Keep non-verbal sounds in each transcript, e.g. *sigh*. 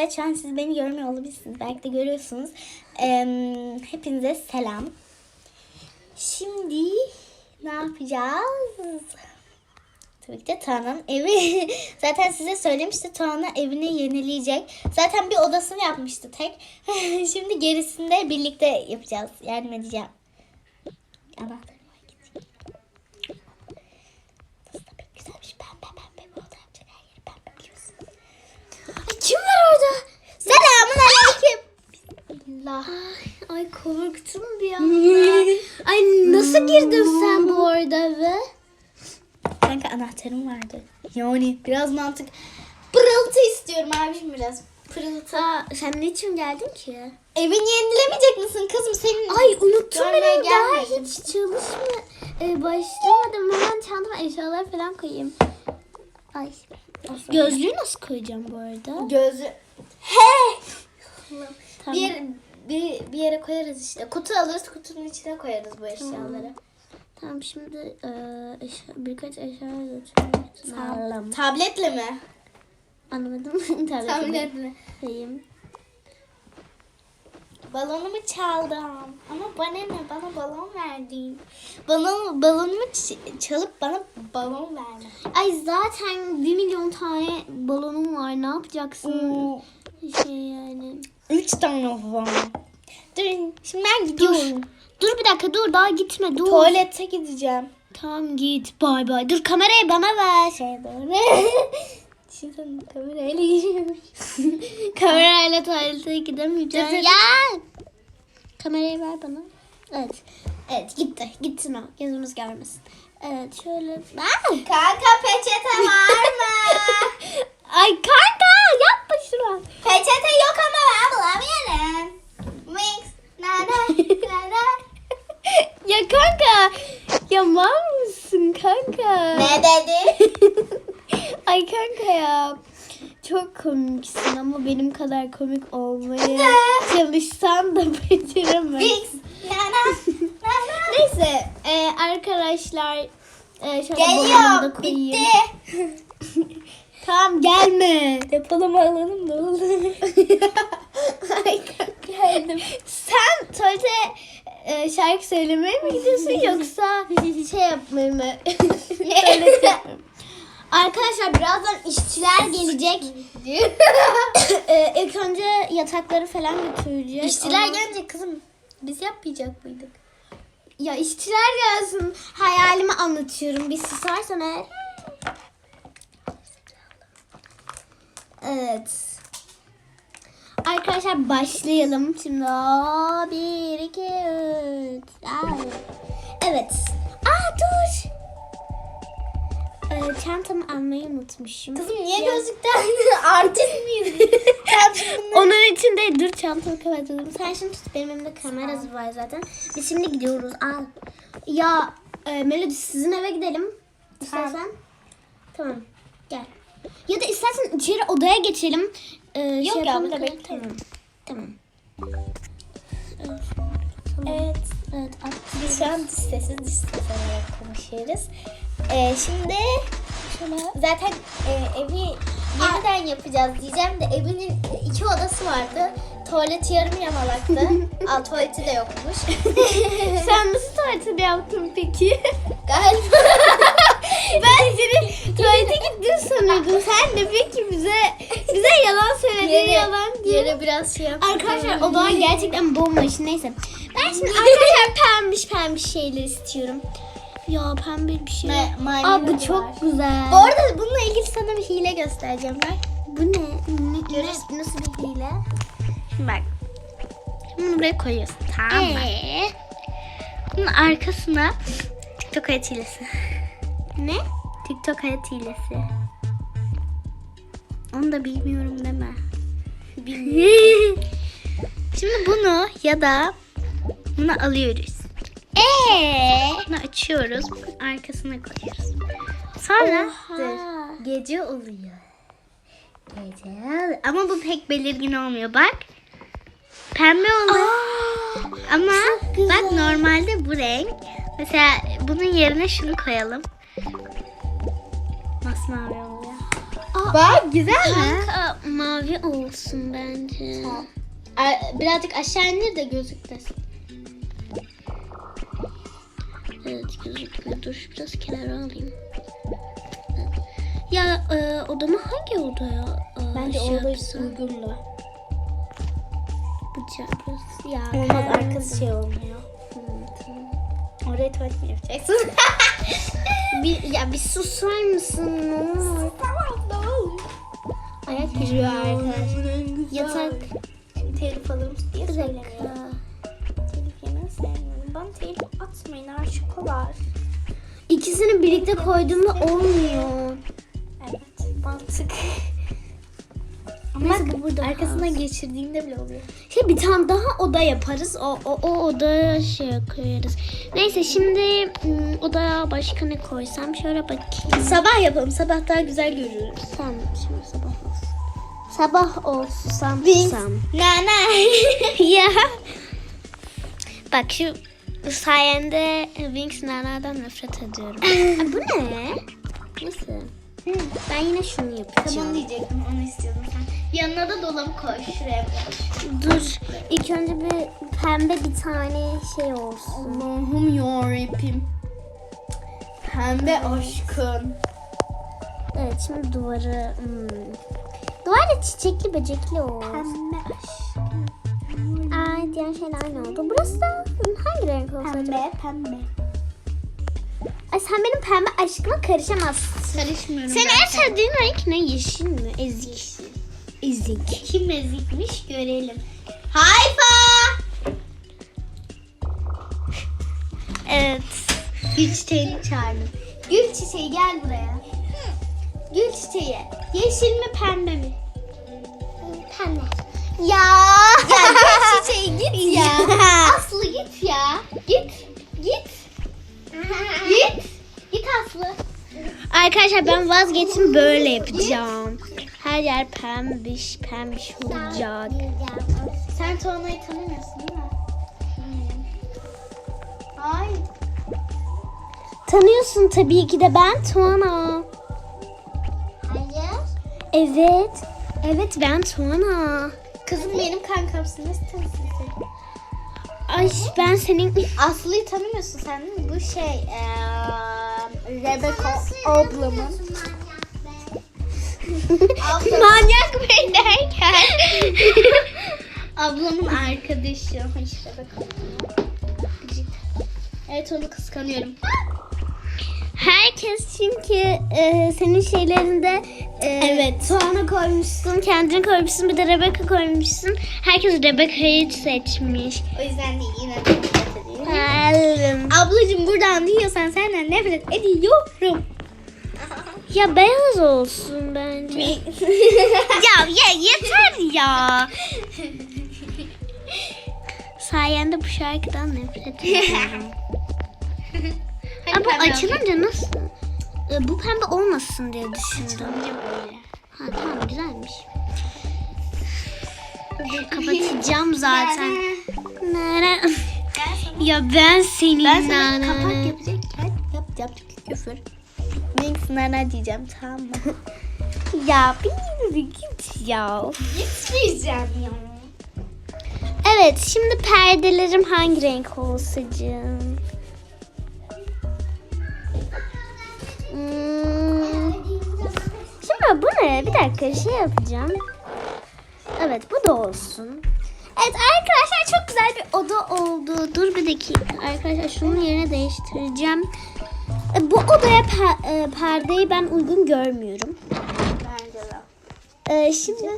Evet şu an siz beni görmüyor olabilirsiniz. Belki de görüyorsunuz. Ee, hepinize selam. Şimdi ne yapacağız? Tabii ki de Tuana'nın evi. *laughs* Zaten size söylemişti Tuana evini yenileyecek. Zaten bir odasını yapmıştı tek. *laughs* Şimdi gerisini de birlikte yapacağız. Yardım edeceğim. Anahtarıma gideceğim. Burası da pek güzelmiş. Pembe pembe bir oda yapacak. Her yeri pembe biliyorsun. Ay, kim var orada? Selamun aleyküm. Bismillah. Ay korktum bir *laughs* anda. Ay nasıl girdin sen bu arada eve? Kanka anahtarım vardı. Yani biraz mantık. Pırıltı istiyorum abim biraz. Pırıltı. Aa, sen niçin geldin ki? Evini yenilemeyecek misin kızım? Senin Ay unuttum benim daha hiç çalışma e, başlamadım. Hemen çantama eşyalar falan koyayım. Ay. Gözlüğü nasıl koyacağım bu arada? gözü. He! Tamam. Bir, bir, bir yere koyarız işte. Kutu alırız kutunun içine koyarız bu eşyaları. Tamam şimdi e, eşya, birkaç eşya lazım. Tabletle mi? Anlamadım. *laughs* Tabletle Tabletle. koyayım. Balonumu çaldım. Ama bana ne? Bana balon verdin. Balon, balonumu ç- çalıp bana balon verme. Ay zaten 1 milyon tane balonum var. Ne yapacaksın? Şey yani. Üç tane var. Durun. Şimdi ben gidiyorum. Dur bir dakika dur daha gitme dur. Tuvalete gideceğim. Tamam git bay bay. Dur kamerayı bana ver. Şey doğru. *laughs* Şimdi kamerayla giriyorum. *laughs* Kamerayla tuvalete gidemeyeceğim. Dur, dur, dur. Ya. Kamerayı ver bana. Evet. Evet gitti. Gitsin o. Gözümüz görmesin. Evet şöyle. Aa! Kanka peçete var mı? *laughs* Ay kanka yapma şunu. peçete yok ama ben bulamıyorum. Nana. *laughs* ya kanka. Ya mal mısın kanka? ne dedi? *laughs* Ay kanka ya. Çok komiksin ama benim kadar komik olmaya çalışsan da. *laughs* Nana. Neyse e, arkadaşlar e, şöyle koyayım. Bitti. Tamam gelme. Depolama alanım doldu. *laughs* Ay geldim. Sen tuvalete e, şarkı söylemeye mi gidiyorsun yoksa şey yapmaya mı? *laughs* Arkadaşlar birazdan işçiler gelecek. *laughs* e, ilk önce yatakları falan götüreceğiz. İşçiler Ondan- gelince kızım biz yapmayacak mıydık? Ya işçiler gelsin. Hayalimi anlatıyorum. Bir susarsan eğer. Evet. Arkadaşlar başlayalım. Şimdi o bir iki üç. Aa. Evet. Aa dur. Ee, çantamı almayı unutmuşum. Kızım niye Ya. gözlükten *laughs* artist bunları- *laughs* Onun için de dur çantamı kapatalım. Sen şimdi tut benim elimde kamerası var zaten. Biz şimdi gidiyoruz. Al. Ya e, Melody sizin eve gidelim. İstersen. Tamam. Gel. Ya da istersen içeri odaya geçelim. Ee, Yok ya, yapalım. burada bekleyelim. Tamam. Evet. Tamam. Evet. Evet. Biz şu an ses olarak konuşuyoruz. Ee, şimdi zaten e, evi yeniden yapacağız diyeceğim de evinin iki odası vardı. Tuvaleti yarım yamalaktı. *laughs* Aa, tuvaleti de yokmuş. *laughs* Sen nasıl tuvaletini yaptın peki? Galiba. Seni tuvalete gittin sanıyordum. Sen de peki bize bize yalan söylediğin yalan diye. yere biraz şey yaptım. Arkadaşlar o zaman gerçekten bomboş. Neyse. Ben şimdi *laughs* arkadaşlar pembiş pembiş şeyler istiyorum. Ya pembe bir şey. Ma- Aa bu çok var. güzel. Bu arada bununla ilgili sana bir hile göstereceğim ben. bu ne? ne? ne? Nasıl bir hile? Bak. Bunu buraya koyuyorsun tamam mı? Bunun arkasına TikTok hilesi. Ne? TikTok hayat hilesi. Onu da bilmiyorum deme. Bilmiyorum. *laughs* Şimdi bunu ya da bunu alıyoruz. Eee? Bunu açıyoruz. Bunun arkasına koyuyoruz. Sonra dur, gece oluyor. Gece oluyor. Ama bu pek belirgin olmuyor. Bak. Pembe oluyor. Ama çok güzel. bak normalde bu renk. Mesela bunun yerine şunu koyalım. Masmavi oluyor. Aa Bak güzel mi? Kanka mavi olsun bence. A- Birazcık aşağı indir de gözükmesin. Evet gözükmüyor. Dur biraz kenara alayım. Ya e, odamı hangi odaya e, Bence şey orada yapsam? uygunlu. Bıçağı burası. Ya Olmaz arkası şey olmuyor. Oraya tuvalet mi yapacaksın? Bir, ya bir susar mısın? Ne olur? Ayak giriyor arkadaşlar. Yatak. Telif alırız diye dakika. Telif yemeyi sevmiyorum. Bana telif atmayın aşık var. İkisini birlikte koyduğumda olmuyor. Bak bu burada arkasına geçirdiğinde bile oluyor. Şey bir tane daha oda yaparız. O, o, o odaya şey koyarız. Neyse şimdi ım, odaya başka ne koysam şöyle bakayım. Sabah yapalım. Sabah daha güzel görürüz. Tamam şimdi sabah olsun. Sabah olsam Wings. sam. Nana. *laughs* ya. Bak şu sayende Wings Nana'dan nefret ediyorum. Aa, *laughs* bu ne? Nasıl? Ben yine şunu yapacağım. Tamam diyecektim onu istiyordum sen. Yanına da dolabı koy şuraya koy. Dur. İlk önce bir pembe bir tane şey olsun. Allah'ım yarabbim. Pembe aşkın. Evet şimdi duvarı... Hmm. Duvar da çiçekli böcekli olsun. Pembe aşkın. Aa diğer şeyler aynı oldu. Burası da hangi renk acaba? Pembe pembe. Ay sen benim pembe aşkıma karışamazsın. Karışmıyorum Senin en sevdiğin renk ne? Yeşil mi? Ezik. Ezik. Kim ezikmiş görelim. Hayfa. Evet. Gül çiçeğini çağırdım. Gül çiçeği gel buraya. Gül çiçeği. Yeşil mi pembe mi? Pembe. Ya. Ya gül çiçeği git ya. *laughs* Aslı git ya. Git. Git. Git. Git Aslı. Arkadaşlar ben vazgeçtim böyle yapacağım. Her yer pembiş pembiş olacak. Sen Tuana'yı tanımıyorsun değil mi? Hayır. Tanıyorsun tabii ki de ben Tuana. Hayır. Evet. Evet ben Tuana. Kızım benim kankamsın. Nasıl tanısın seni? Ay ben senin... Aslı'yı tanımıyorsun sen değil mi? Bu şey eee Rebecca ablamın. Ablam, *laughs* Manyak mı derken? *laughs* ablamın arkadaşı. Rebecca. Gıcık. Evet onu kıskanıyorum. Herkes çünkü e, senin şeylerinde e, Evet. Tuana koymuşsun, kendini koymuşsun, bir de Rebecca koymuşsun. Herkes Rebecca'yı seçmiş. O yüzden de yine Ablacığım buradan duyuyorsan senden nefret ediyorum. Ya beyaz olsun bence. *laughs* ya ya yeter ya. Sayende bu şarkıdan nefret ediyorum. *laughs* Ama pembe açılınca nasıl? E, bu pembe olmasın diye düşündüm. Açılınca böyle. Ha tamam güzelmiş. Kapatacağım zaten. *laughs* Nere? Ya ben senin Ben sana nane- kapak yapacakken yap yap küfür. Winx nana diyeceğim tamam mı? *laughs* Ya bir git ya. Gitmeyeceğim ya. Evet şimdi perdelerim hangi renk olsacığım? Hmm. Şimdi bu ne? Bir dakika şey yapacağım. Evet bu da olsun. Evet arkadaşlar çok güzel bir oda oldu. Dur bir dakika arkadaşlar şunun yerine değiştireceğim. E, Bu odaya pe- e, perdeyi ben uygun görmüyorum. Bence de. E, şimdi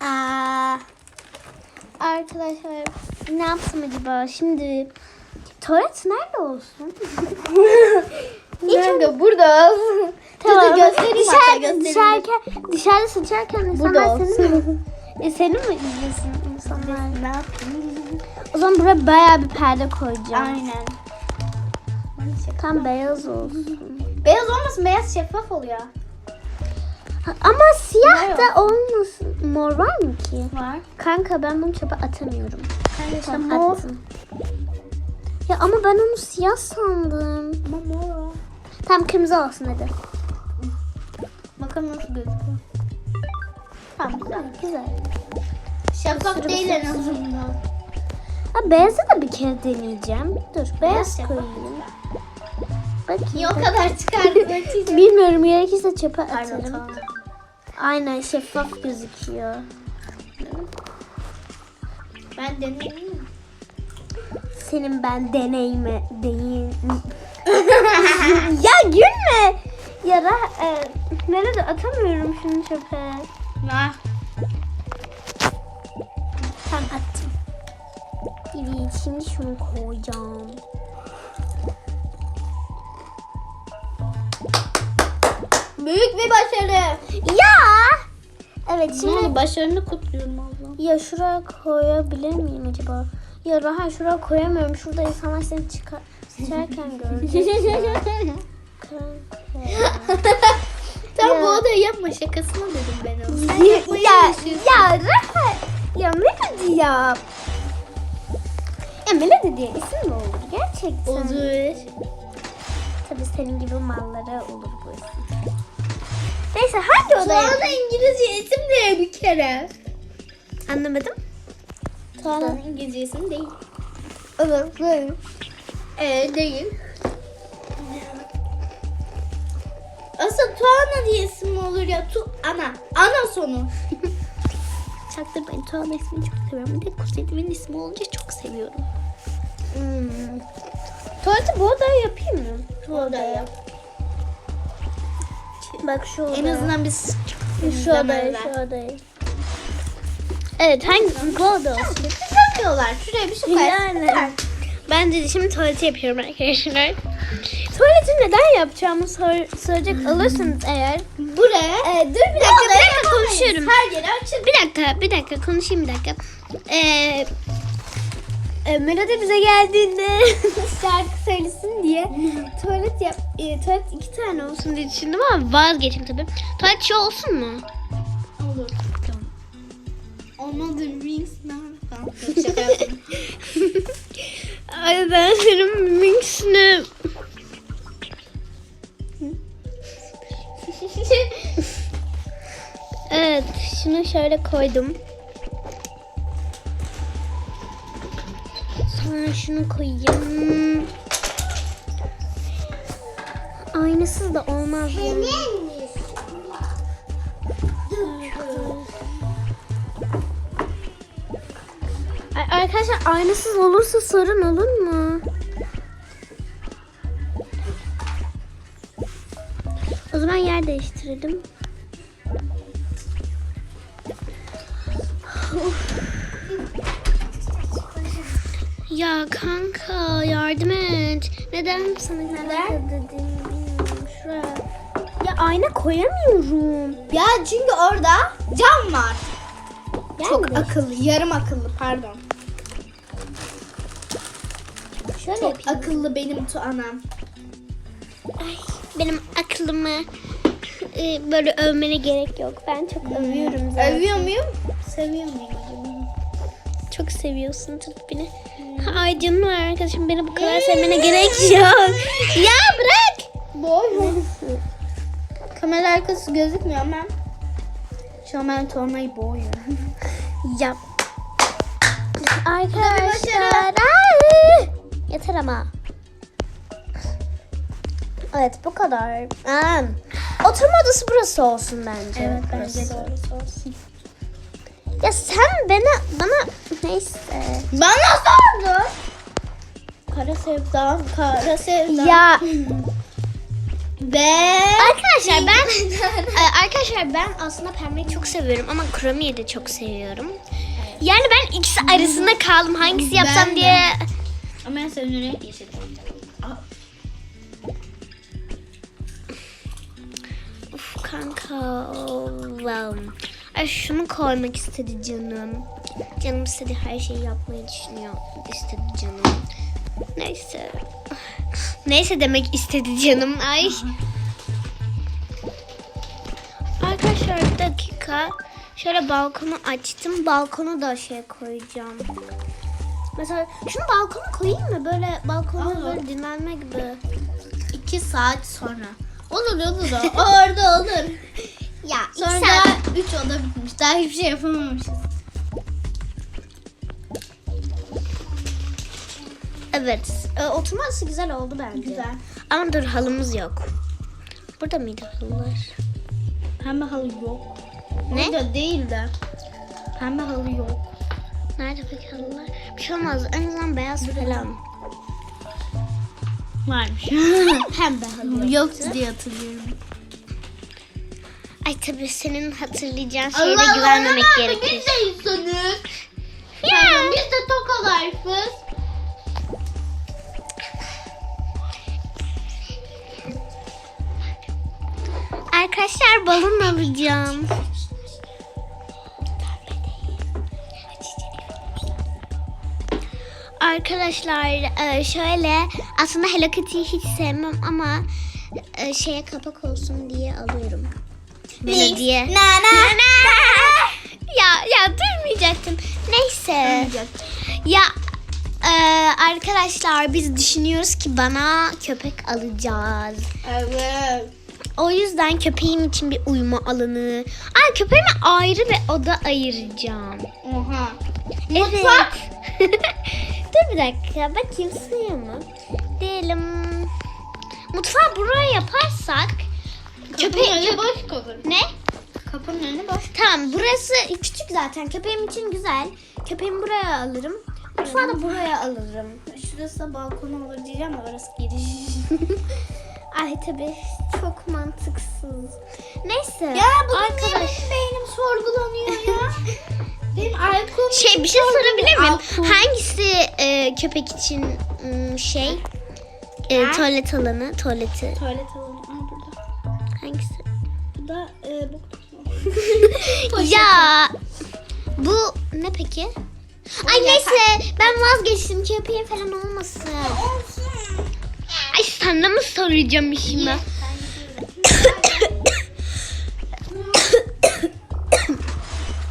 Aa, arkadaşlar ne yapsam acaba? Şimdi tuvalet nerede olsun? *laughs* Nerede? Burada. *laughs* Tamam. Dur, göstereyim Dışarıda, göstereyim. dışarıda, dışarıda sıçarken insanlar Burada seni mi? olsun. *laughs* E, seni mi izlesin insanlar? Ne yaptın? O zaman buraya bayağı bir perde koyacağım. Aynen. Tam beyaz olsun. Beyaz olmasın, beyaz şeffaf oluyor. Ama siyah da olmasın. Mor var mı ki? Var. Kanka ben bunu çöpe atamıyorum. Kanka Tamam, mor. attım. Ya ama ben onu siyah sandım. Ama mor. Tam kırmızı olsun hadi. Bakalım nasıl gözüküyor. Tamam güzel. Güzel. Şeffaf değil en azından. Ha, beyazı da bir kere deneyeceğim. Dur beyaz Beyaz koyayım. Bakayım. O kadar çıkardın? *laughs* Bilmiyorum gerekirse çöpe Pardon atarım. tamam. Aynen şeffaf gözüküyor. Ben deneyeyim. Senin ben deneyime değil. *laughs* ya gülme. Ya da e, nerede atamıyorum şunu çöpe. Ha. Tamam attım. Evet şimdi şunu koyacağım. Büyük bir başarı. Ya. Evet Şimdi şimdi başarını kutluyorum Allah'ım. ya şuraya koyabilir miyim acaba? Ya Rahan şuraya koyamıyorum. Şurada insanlar seni çıkar ya. *laughs* Kanka. Tam bu odayı yapma şakasına dedim ben onu. Sen ya, yapmayı ya, Rahat. Ya Melody ya. Ya Melody diye isim mi olur gerçekten? Olur. Tabii senin gibi mallara olur bu isim. Neyse hangi odaya? Tuana İngilizce isim değil bir kere. Anlamadım. Tuana İngilizce isim değil. Evet. değil. Ee, değil. Aslında Tuana diye isim olur ya? Tu ana. Ana sonu. *laughs* Çaktırmayın Tuana ismini çok seviyorum. Bir de kuzenimin ismi olunca çok seviyorum. Hmm. Tuvaleti bu odaya yapayım mı? Şu odaya. Bak şu odaya. En azından biz şu odaya, şu odaya. Evet hangi bu oda olsun? Yapıyorlar. Şuraya bir şey koyarsın. Yani. Ben de şimdi tuvaleti yapıyorum arkadaşlar. Tuvaleti neden yapacağımı sor, soracak olursanız eğer. Buraya. Ee, dur bir dakika, bir dakika konuşuyorum. Her yeri açın. Bir dakika, bir dakika konuşayım bir dakika. Ee, e, Melody bize geldiğinde *laughs* şarkı söylesin diye tuvalet yap, e, tuvalet iki tane olsun diye düşündüm ama vazgeçtim tabii. Tuvalet şey olsun mu? Olur. Tamam. Olmadı rings *laughs* Şaka yaptım. *laughs* Ay ben senin mixini... *laughs* Evet, şunu şöyle koydum. Sonra şunu koyayım. Aynasız da olmaz yani. Arkadaşlar aynasız olursa sorun olur mu? O zaman yer değiştirelim. Ya kanka yardım et. Neden sana neden şuraya. Ya ayna koyamıyorum. ya çünkü orada cam var. Çok Gelmedi. akıllı. Yarım akıllı pardon. Şöyle Çok yapayım. akıllı benim Tuana'm. Ay, benim aklımı e, böyle övmene gerek yok. Ben çok övüyorum zaten. Övüyor muyum? Seviyor muyum? Çok seviyorsun tabii beni. Ay canım arkadaşım beni bu kadar sevmene gerek yok. *laughs* ya bırak. Boy. Kamera arkası gözükmüyor ama şu an ben Tuana'yı boğuyorum. *laughs* Yap. Arkadaşlar. Yeter ama. Evet bu kadar. Aa, oturma odası burası olsun bence. Evet bence Burası. de orası olsun. Ya sen bana bana neyse. Bana sordu. Kara sevdam, kara sevdam. Ya Ve arkadaşlar ben Ee, *laughs* arkadaşlar ben aslında pembeyi çok seviyorum ama kromiyi de çok seviyorum. Yani ben ikisi arasında kaldım. Hangisi yapsam Ben de. Ama ben senin renk yeşil. Uf kanka. Wow. Ay şunu koymak istedi canım. Canım istedi her şeyi yapmayı düşünüyor. istedi canım. Neyse. Neyse demek istedi canım. Ay. Arkadaşlar bir dakika. Şöyle balkonu açtım. Balkonu da şey koyacağım. Mesela şunu balkona koyayım mı? Böyle balkona Olur. böyle dinlenme gibi. 2 saat sonra. Olur olur. Orada olur. Ya Sonra iki daha saat. 3 oda bitmiş. Daha hiçbir şey yapamamışız. Evet. E, oturması güzel oldu bence. Güzel. Ama dur halımız yok. Burada mıydı halılar? Pembe halı yok. Ne? Orada değil de. Pembe halı yok. Nerede peki halılar? Bir şey olmaz. En azından beyaz falan. Varmış. *laughs* Pembe halı. Yoktu diye hatırlıyorum. Ay tabii senin hatırlayacağın şeylere güvenmemek gerekir. Biz de insanız. Yani biz de tokalarfız. Arkadaşlar balon alacağım. Arkadaşlar e, şöyle aslında Hello Kitty'yi hiç sevmem ama e, şeye kapak olsun diye alıyorum. Melodiye. Nana. ya ya durmayacaktım. Neyse. Ya e, arkadaşlar biz düşünüyoruz ki bana köpek alacağız. Evet. O yüzden köpeğim için bir uyuma alanı. Ay köpeğime ayrı bir oda ayıracağım. Oha. Mutfak. *laughs* Dur bir dakika bakayım sığıyor mu? Diyelim mutfağı buraya yaparsak Köpeğin köpeği önü boş kalır. ne? Kapının önü boş. Tamam burası küçük zaten köpeğim için güzel. Köpeğimi buraya alırım. Mutfağı da buraya alırım. Şurası da balkon olur diyeceğim ama orası giriş. *laughs* Ay tabii çok mantıksız. Neyse. Ya bugün arkadaş. benim beynim sorgulanıyor ya. *laughs* benim Şey bir şey sorabilir miyim? Alkol. Hangisi e, köpek için ım, şey? E, tuvalet alanı, tuvaleti. Tuvalet alanı. Aa burada. Hangisi? Bu da e, bu. *laughs* ya bu ne peki? Ay O neyse ben vazgeçtim köpeğe falan olmasın. Olsun. Ay sana mı soracağım işime?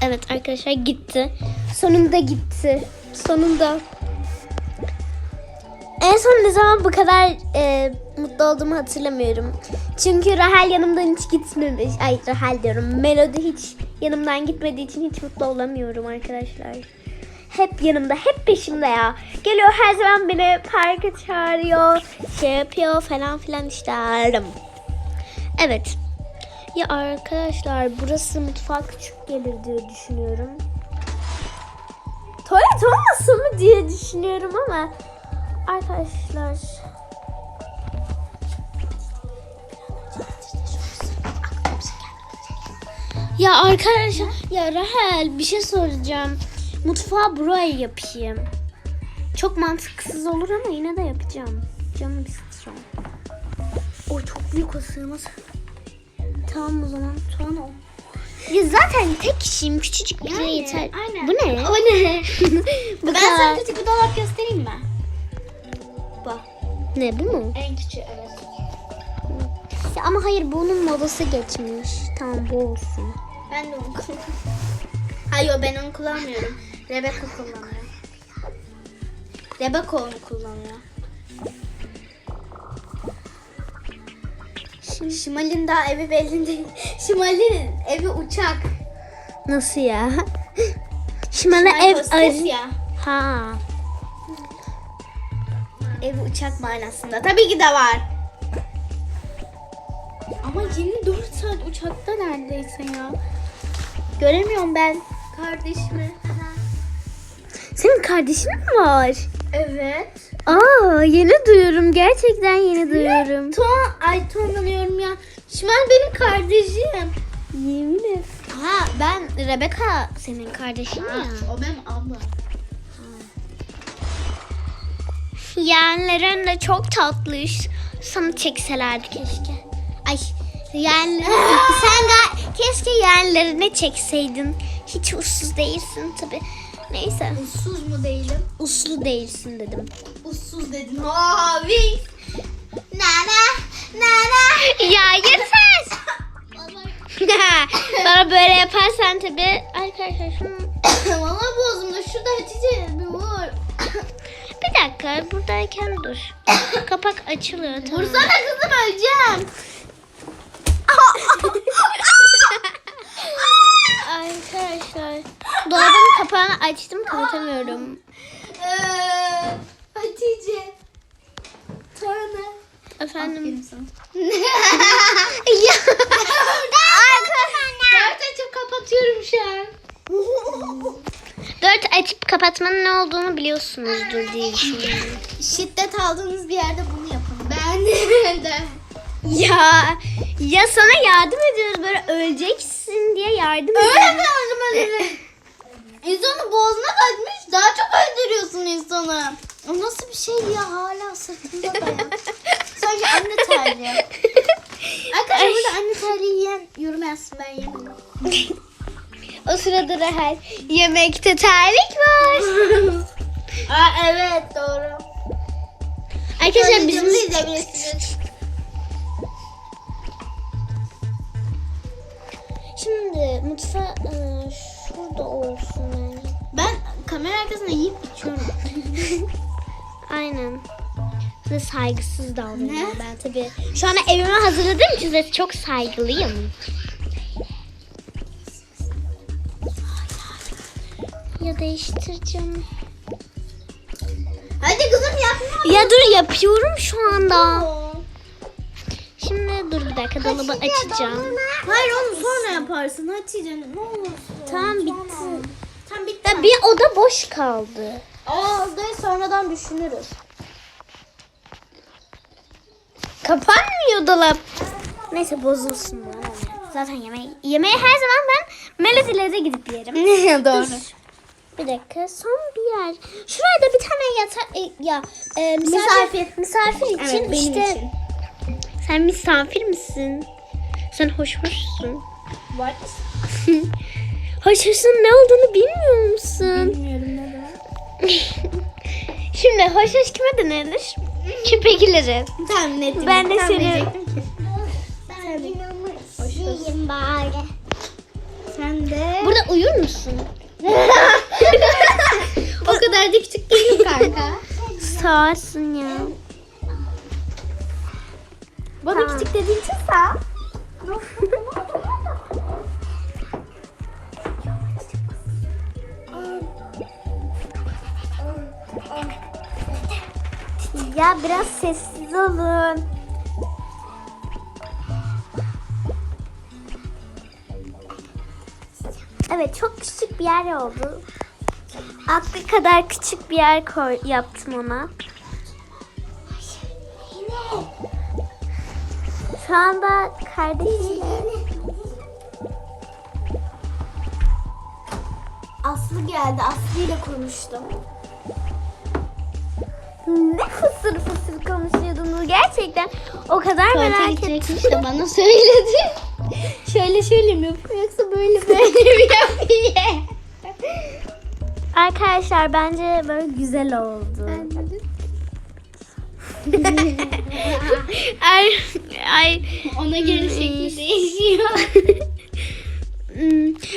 Evet arkadaşlar gitti. Sonunda gitti. Sonunda. En son ne zaman bu kadar e, mutlu olduğumu hatırlamıyorum. Çünkü Rahel yanımdan hiç gitmemiş. Ay Rahel diyorum. Melody hiç yanımdan gitmediği için hiç mutlu olamıyorum arkadaşlar. Hep yanımda, hep peşimde ya. Geliyor her zaman beni parka çağırıyor. Şey yapıyor falan filan işte. Evet. Ya arkadaşlar burası mutfak küçük gelir diye düşünüyorum. Tuvalet olmasın mı diye düşünüyorum ama arkadaşlar Ya arkadaşlar ya Rahel bir şey soracağım. Mutfağı buraya yapayım. Çok mantıksız olur ama yine de yapacağım. Canım istiyor. O çok büyük o sığmaz. Tamam o zaman. Tamam. Ya zaten tek kişiyim. Küçücük bir şey yeter. aynen. Bu ne? *laughs* O ne? Bu ben kadar. sana küçük bir dolap göstereyim mi? Bak. Ne bu mu? En küçüğü evet. Ya ama hayır bunun modası geçmiş. Tamam bu olsun. Ben de onu kullanıyorum. Hayır ben onu kullanmıyorum. Rebecca kullanıyor. Rebecca onu kullanıyor. Şimdi Şimal'in daha evi belli değil. *laughs* Şimal'in evi uçak. nasıl ya? *laughs* Şimala Şimal ev arı. ya. Ha. Evi uçak manasında. Tabii ki de var. Ama 24 saat uçakta neredeyse ya. Göremiyorum ben kardeşimi. Senin kardeşin mi var? Evet. Aa yeni duyuyorum. Gerçekten yeni duyuyorum. Tuğan, ay Tuğan'lıyorum ya. Şimal benim kardeşim. Yemin et. Ha ben Rebecca senin kardeşin ya. O benim ablam. Yeğenlerin de çok tatlış. Sana çekselerdi keşke. Ay yeğenlerin *laughs* sen keşke yeğenlerine çekseydin. Hiç ussuz değilsin tabi. Neyse. Ussuz mu değilim? Uslu değilsin dedim. Ussuz dedin. Abi. Nana. Nana. Ya yeter. *laughs* Bana böyle yaparsan tabi arkadaşlar şunu *coughs* Valla boğazımda şurada Hatice bir vur. *coughs* Bir dakika buradayken dur. *coughs* Kapak açılıyor tamam. Vursana kızım öleceğim. *laughs* *laughs* Arkadaşlar dolabın kapağını açtım kapatamıyorum. Ee, Hatice. Tane. Efendim. *laughs* ya. Dört açıp kapatıyorum şu an. Dört açıp kapatmanın ne olduğunu biliyorsunuzdur diye düşünüyorum. Şiddet aldığınız bir yerde bunu yapın. Ben de. Ya ya sana yardım ediyoruz böyle öleceksin diye yardım Öyle ediyoruz. mi yardım edelim? *laughs* İnsanın boğazına kaçmış. Daha çok öldürüyorsun insanı. O nasıl bir şey ya hala sırtında da *laughs* ya. Sanki anne terliği. Arkadaşlar Ay. burada anne terliği yiyen yorum yazsın ben yemedim. o sırada Rahel yemekte terlik var. *laughs* Aa evet doğru. Arkadaşlar bizim Bizim izleyebilirsiniz. Şimdi mutfağı e, şurada olsun bence. Ben kamera arkasında yiyip içiyorum. *laughs* Aynen. Size saygısız davranıyorum ben tabii. Şu an evime hazırladığım için size çok saygılıyım. Ya değiştireceğim. Hadi kızım yapma. Ya dur yapıyorum şu anda. Bir dakika dolabı açacağım. Hayır onu sonra yaparsın Hatice ne olursun. Tamam bitti. Tam bitti. Ya bir oda boş kaldı. Aa odayı sonradan düşünürüz. Kapanmıyor dolap. Neyse bozulsun bu. Zaten yemeği, yemeği her zaman ben Melodi'yle de gidip yerim. *laughs* Doğru. Bir dakika son bir yer. Şuraya da bir tane yatak e, ya e, misafir, misafir için Evet benim işte için. Sen misafir misin? Sen hoş hoşsun. What? *laughs* hoş hoşsun ne olduğunu bilmiyor musun? Bilmiyorum *laughs* ne. Şimdi hoş hoş kime denilir? Köpekleri. Tamam netim. Ben de seni- diyecektim ki. Hoşum bari. Sen de. Burada uyur musun? *laughs* o kadar da küçük değilim kanka. Sağırsın ya. Bana Tamam. küçük dediğin için sağ. Ya biraz sessiz olun. Evet çok küçük bir yer oldu. Aklı kadar küçük bir yer koy, yaptım ona. Şu anda kardeşim Aslı geldi. Aslı ile konuştum. ne fısır fısır konuşuyordunuz gerçekten. O kadar merak ettim. de bana söyledi. *laughs* şöyle şöyle mi yapıyor yoksa böyle böyle mi *laughs* yapıyor? Arkadaşlar bence böyle güzel oldu. Ay ay Ona göre şekli değişiyor. *laughs*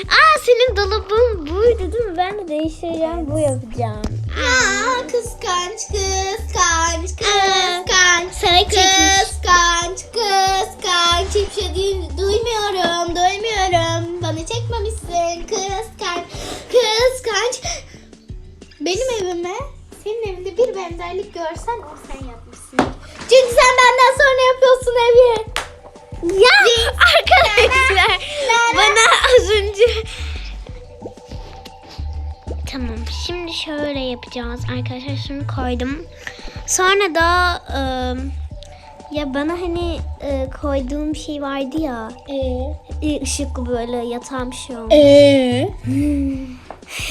Aa senin dolabın buydu değil mi? Ben de değiştireceğim bu yapacağım. Aa, kıskanç kıskanç kıskanç. Sana çekmiş. Kıskanç kıskanç. Hiçbir şey değil, duymuyorum duymuyorum. Bana çekmemişsin kıskanç kıskanç. Benim evime senin evinde bir benzerlik görsen o sen yapmışsın. Çünkü sen benden sonra yapıyorsun evi. Ya arkadaşlar bana az önce Tamam şimdi şöyle yapacağız arkadaşlar şunu koydum. Sonra da ıı, ya bana hani ıı, koyduğum şey vardı ya Ee? ışıklı böyle yatağım şey olmuş. Ee?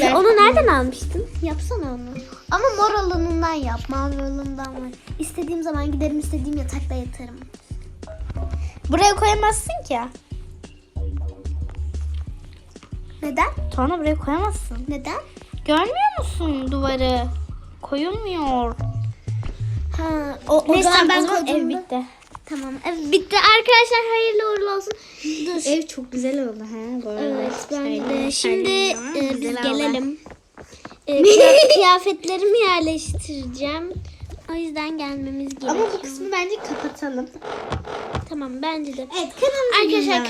*laughs* Onu nereden almıştın? Yapsana onu. Ama mor olanından yap. Mavi olanından var. İstediğim zaman giderim istediğim yatakta yatarım. Buraya koyamazsın ki. Neden? Tuana buraya koyamazsın. Neden? Görmüyor musun duvarı? Koyulmuyor. Ha, o, Neyse zaman ben o zaman ev bitti. Tamam. Ev bitti arkadaşlar. Hayırlı uğurlu olsun. Dur. Ev çok güzel oldu ha. Bu arada. Evet ben de. Şimdi e, biz gelelim. e, *laughs* kıyaf- kıyafetlerimi yerleştireceğim. O yüzden gelmemiz gerekiyor. Ama bu kısmı bence kapatalım. Tamam bence de. Evet kanalımıza Arkadaşlar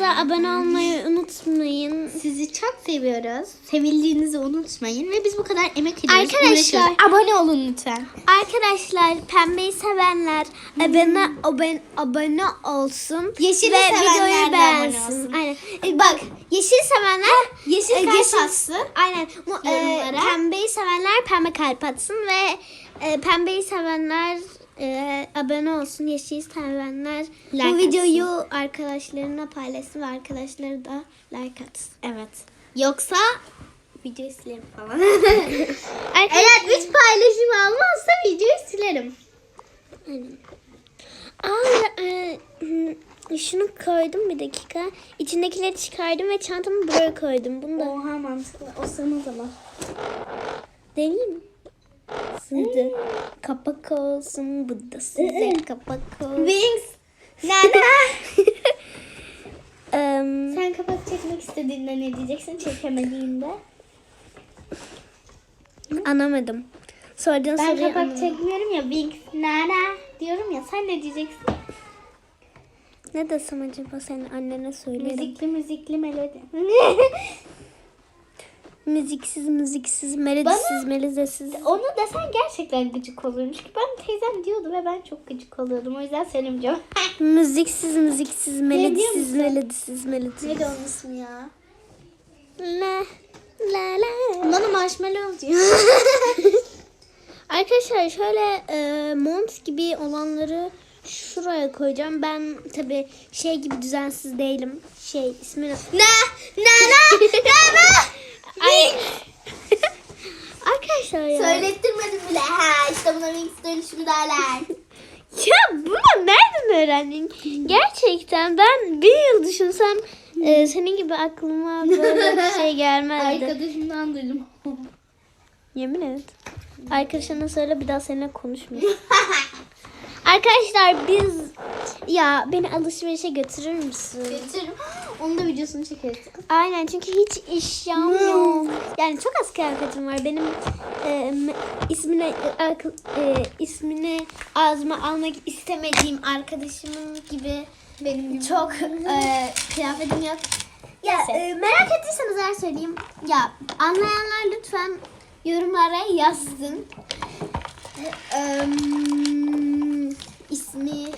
kanalımıza abone olmayı unutmayın. Sizi çok seviyoruz. Sevildiğinizi unutmayın ve biz bu kadar emek ediyoruz. Arkadaşlar- uğraşıyoruz. abone olun lütfen. Arkadaşlar pembeyi sevenler abone abone, abone olsun Yeşili ve sevenler de videoyu abone beğensin. olsun. Aynen. E, bak yeşil sevenler Yeşil e, kalp atsın. Aynen. E, Yorumlara. pembeyi sevenler pembe kalp atsın ve e, pembeyi sevenler e, abone olsun. Yeşil sevenler Like bu videoyu arkadaşlarına paylaşsın ve arkadaşları da like atsın. Evet. Yoksa videoyu silerim falan. *laughs* Eğer üç paylaşım almazsa videoyu silerim. Aynen. Aa, e, *clears throat* şunu koydum bir dakika. İçindekileri çıkardım ve çantamı buraya koydum. Bunu da Oha mantıklı. O sana zaman. deneyeyim mi? Sığdı. Kapak olsun. Bu da size kapak olsun. Wings. Nana. *laughs* Em, Sen kapak çekmek istediğinde ne diyeceksin? Çekemediğinde. anlamadım. Sorduğun Ben soruyu kapak anlamadım. çekmiyorum ya. Wings. Nana. Diyorum ya. Sen ne diyeceksin? Ne desem acaba senin annene söylerim. Müzikli müzikli melodi. *laughs* Müziksiz, müziksiz, melodisiz, melodisiz. Onu desen gerçekten gıcık olurmuş ki. Ben teyzem diyordu ve ben çok gıcık oluyordum. O yüzden söylemeyeceğim. *laughs* Müziksiz, müziksiz, melodisiz, melodisiz, melodisiz. Neydi onun ismi ya? La la la. Bana marshmallow diyor. *laughs* Arkadaşlar şöyle e, mont gibi olanları şuraya koyacağım. Ben tabi şey gibi düzensiz değilim. Şey ismini... ne? Nana. Ay. Arkadaşlar ya. Söylettirmedim bile. Wings dönüşümü derler. *laughs* Ya bunu nereden öğrendin? Gerçekten ben bir yıl düşünsem e, senin gibi aklıma böyle bir *laughs* şey gelmezdi. Arkadaşımdan duydum. Yemin et. Arkadaşına söyle bir daha seninle konuşmayayım. *laughs* Arkadaşlar biz ya beni alışverişe götürür müsün? Getiririm. Onun da videosunu çekeriz. Aynen çünkü hiç eşyam yok. Yani çok az kıyafetim var. Benim e, ismini e, e, ismini ağzıma almak istemediğim arkadaşımın gibi Benim gibi. çok e, kıyafetim yok. Ya e, merak ettiyseniz eğer söyleyeyim. Ya anlayanlar lütfen yorumlara yazsın. E, em, ismi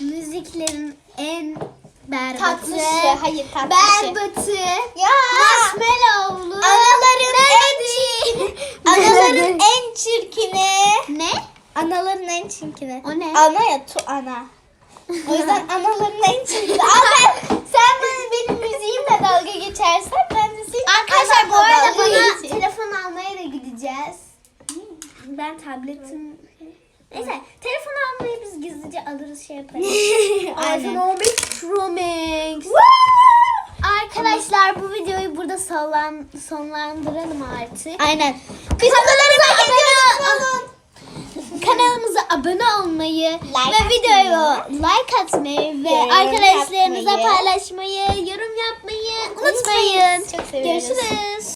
müziklerin berbatı. Tatlısı. Hayır tatlısı. Berbatı. Ya. Marshmallow'lu. Anaların en çirkini. *laughs* Anaların en çirkini. Ne? Anaların en çirkini. O ne? Ana ya tu ana. O yüzden *laughs* anaların en çirkini. Ben, sen bana benim müziğimle dalga geçersen ben de senin Arkadaşlar bu arada bana telefon almaya da gideceğiz. Ben tabletim... Neyse telefon almayı biz gizlice alırız şey yaparız. *laughs* İPhone 15 Pro Max. Arkadaşlar bu videoyu burada sonlan, sonlandıralım artık. Aynen. Biz kanalımıza abone. *laughs* Kanalımıza abone olmayı Like ve videoyu like atmayı ve Yorum arkadaşlarınıza yapmayı. paylaşmayı, yorum yapmayı unutmayın. Çok seviyoruz. Görüşürüz.